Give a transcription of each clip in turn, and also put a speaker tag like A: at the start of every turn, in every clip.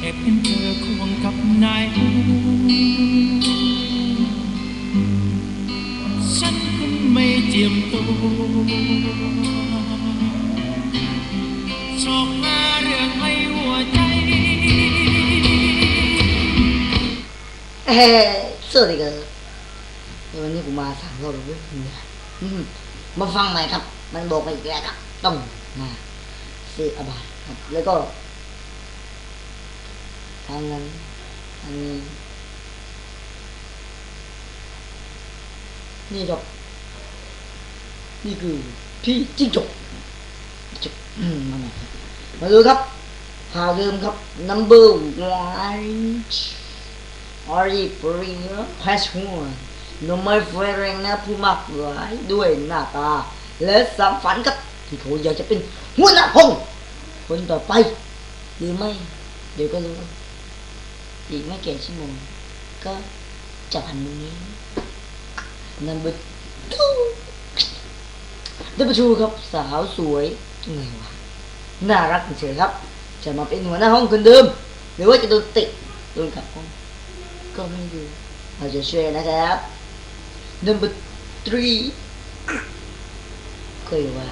A: แอบเห็นเธอควงกับนายฉันก็ไม่เจียมตัวชอบหาเรื่องให้หัวใจ
B: เอ้ยสวัสดีครับวันนี้ผมมาสามรอบแล้วเว้ยมาฟังใหม่ครับ มันบอกมาอีกแล้วครับต้อง มาเสียอบายครับ แล้วก็ทางนั้นทางนี้นี่ครับ นี่คือพี่จิ้งจกจิ้งจกมาหม่ครับมาดูครับหาเดิมครับ number one Ari Premier Patch One นมไม่เฟรนนะผู้มากหลายด้วยหน้าตา และสามฝันครับ ที่เขาอยากจะเป็นหัวหน้าห้องคนต่อไป หรือไม่ เดี๋ยวก็รู้ อีกไม่กี่ชั่วโมง ก็จะผ่านตรงนี้ number two number two ครับ สาวสวยไงวะน่ารักเฉยครับ จะมาเป็นหัวหน้าห้องคนเดิม หรือว่าจะโดนติดโดนกลับห้องก็ไม่รู้เราจะช่วยนะครับ number three เคยว่า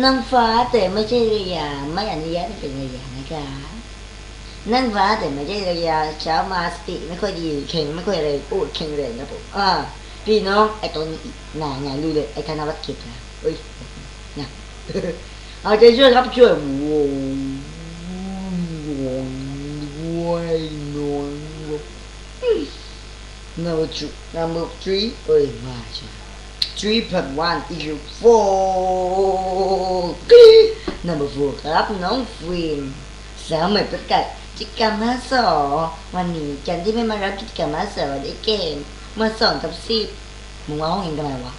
B: นางฟ้าแต่ไม่ใช่ระยาไม่อนุญาตให้เป็นระยานะคะนางฟ้าแต่ไม่ใช่ระยาเช้ามาสติไม่ค่อยดีแข็งไม่ค่อยอะไรพูดแข็งแรงครับผมอ่าพี่น้องไอ้ตัวนี้นาหน่ารู้เลยไอ้ธนวัฒน์เก็บนะเอ้ยนะเอาใจช่วยครับช่วยว้โว้โว้ยนอน number two number three เอ้ยมาใช่ three plus one equal four number four ครับน้องฟินสาวใหม่ประกาศกิจกรรมมาสอวันนี้จันที่ไม่มารับกิจกรรมมาสอได้เกมมาสอนกับซีมึงว่าห้องเองทำไมวะ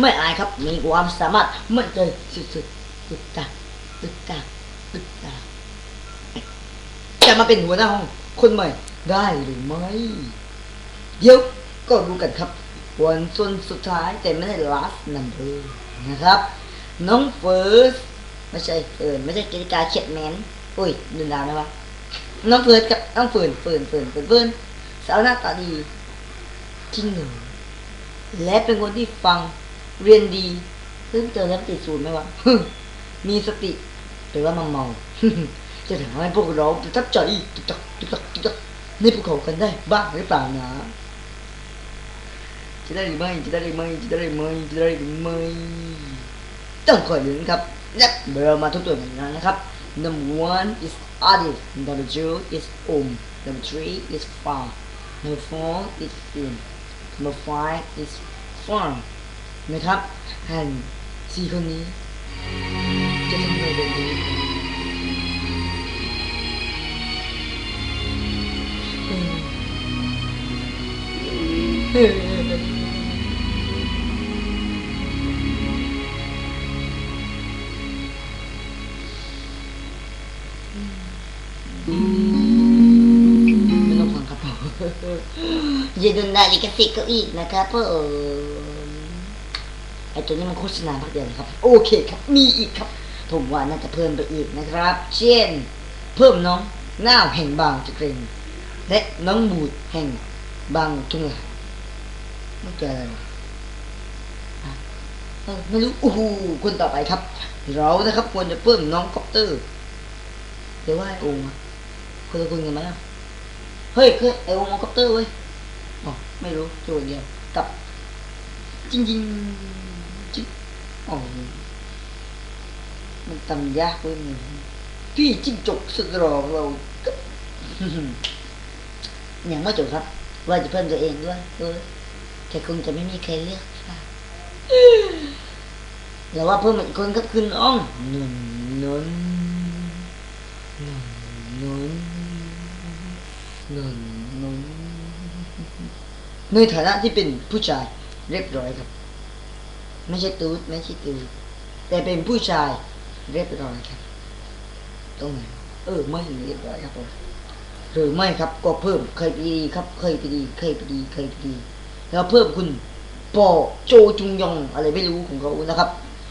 B: ไม่อายครับมีความสามารถมั่นใจสุดๆตึกตาตึกตาตึกตาจะมาเป็นหัวหน้าห้องคนใหม่ได้หรือไม่เดี๋ยวก็รู้กันครับ วันส่วนสุดท้ายแต่ไม่ได้ last number นะครับ น้องเฟิร์สไม่ใช่เฟิร์นไม่ใช่กิจการเช็ดแมนอุ้ยดูดาวไหมวะน้องเฟิร์สกับน้องเฟิร์นเฟิร์นเฟิร์นเฟิร์นเฟิร์นสาวหน้าตาดีจริงเหรอและเป็นคนที่ฟังเรียนดีเพิ่มเติมแล้วติดศูนย์ไหมวะมีสติหรือว่ามันเมาจะทำให้พวกเราประทับใจตุ๊กตักตุ๊กตักตุ๊กในภูเขากันได้บ้างหรือเปล่านะ จะได้หรือไม่จะได้หรือไม่จะได้หรือไม่จะได้หรือไม่ต้องคอยลุ้นครับนับเรามาทบทวนกันนะครับ number one is Adif number two is Om number three is Far number four is Fin number five is Farm นะครับแห่งสี่คนนี้ จะทำอะไรแบบนี้อืม ไม่ต้องฟังครับผมอย่าดูนาฬิกาสิก็อีกนะครับผมไอตัวนี้มันโฆษณาพักเดียวนะครับ โอเคครับ มีอีกครับ ผมว่าน่าจะเพิ่มไปอีกนะครับ เช่น เพิ่มน้องหน้าแห่งบางจะเกรงและน้องบูดแห่งบางทุ่งลามันเกิดอะไรวะไม่รู้โอ้โหคนต่อไปครับ เรานะครับควรจะเพิ่มน้องคอปเตอร์หรือว่าไอ้โองค์อะ คนละคนกันไหมล่เฮ้ยคือไอวงมอคอปเตอร์เว้ยอ๋ไม่รู้โจทย์เดียวกับ จริงจริงจิ๊โอ้อมันตำยากเว้ยมึงพี่จิ้งจกสุดหล่อเราอย่างไม่จบครับ ว่าจะเพิ่มตัวเองด้วยเออแต่คงจะไม่มีใครเลือกแล้วว่าเพิ่มอีกคนครับคือ้องนนนนนนน ในฐานะที่เป็นผู้ชายเรียบร้อยครับ ไม่ใช่ตูดไม่ใช่ตูดแต่เป็นผู้ชายเรียบร้อยครับตรงไหนเออไม่เรียบร้อยครับผมหรือไม่ครับก็เพิ่มเคยไปดีครับเคยไปดีเคยไปดีเคยไปดี แล้วเพิ่มคุณปอโจจุงยองอะไรไม่รู้ของเขานะครับ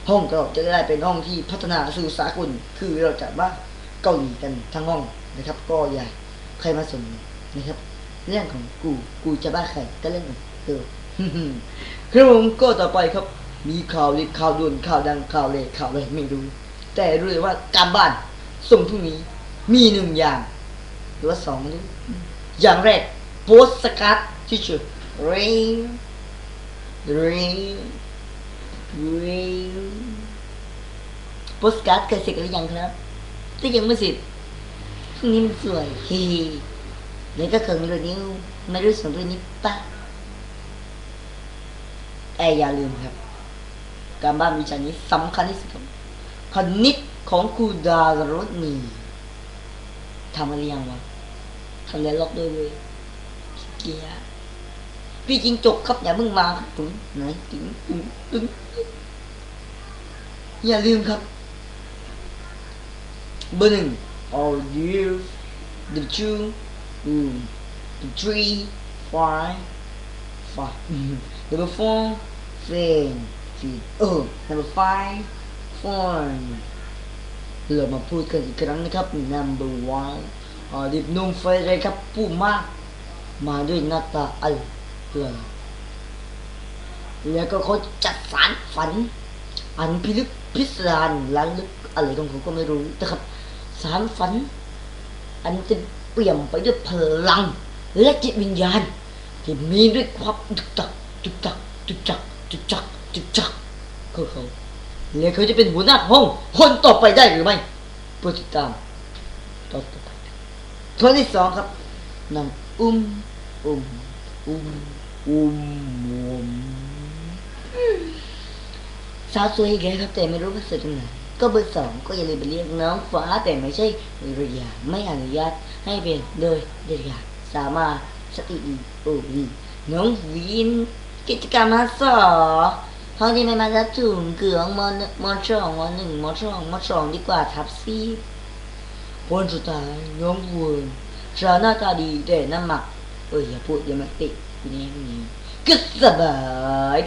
B: ห้องเราจะได้เป็นห้องที่พัฒนาสู่สากลคือเราจัดว่าเกาหลีกันทั้งห้องนะครับ ก็อย่า ครมาสนนะครับ เรื่องของกูกูจะบ้าใครก็เรื่องของเธอครับผมก็ต่อไปครับ มีข่าวเล็กข่าวด่วนข่าวดังข่าวเล็กข่าวอะไรไม่รู้ แต่รู้เลยว่าการบ้านส่งพรุ่งนี้มีหนึ่งอย่าง หรือว่าสองอย่างแรกโปสสการ์ดที่ชื่อ rain rain rain โปสการ์ดเคยเสร็จหรือยังครับถ้ายังไม่เสร็จ นี้มันสวยฮ้แล้วก็เขินเลยนิ้วไม่รู้ส่งด้วยนี้ปะแต่อย่าลืมครับ การบ้านวิชานี้สำคัญที่สุดคณิตของครูดารถนีทำอะไรยังวะทำแล้วล็อกด้วยเลยเกียพี่จิงจกครับอย่าเพิ่งมาครับถึงไหนถึงถึงถึงอย่าลืมครับ เบอร์หนึ่ง all you the two อืม the three five five number four fan feed เออ number five four เรามาพูดกันอีกครั้งนะครับ number one อ่าดิบนุ่มไฟไรครับผู้มาก มาด้วยหน้าตาอัลเลอแล้วก็เขาจัดสารฝัน อันพิลึกพิสดารล้านลึกอะไรของเขาก็ไม่รู้นะครับ สารฝัน อันจะเปี่ยมไปด้วยพลัง และจิตวิญญาณ ที่มีด้วยความจุกจักจุกจักจุกจักจุกจักจุกจักคือเขาและเขาจะเป็นหัวหน้าห้องคนต่อไปได้หรือไม่โปรดติดตามตอนต่อไปข้อที่สองครับนำอุ้มอุ้มอุ้มอุ้มอุ้มสาวสวยอีกแล้วครับแต่ไม่รู้ว่าสวยตรงไหน ก็เบอร์สองก็อย่าลืมไปเรียกน้องฟ้าแต่ไม่ใช่เรียาไม่อนุญาตให้เป็นโดยเด็ดขาสามารถสติอีโอวีน้องวิน กิจกรรมมาสอห้องที่ไม่มารับถุงเกืองมหนึ่งมสองมอนหนึ่งมอนสองมอนสองดีกว่าทับซีคนสุดท้ายน้องวุนชาวหน้าตาดีแต่น้ำหมักเอออย่าพูดอย่ามาติดนี่นี่ก็สบาย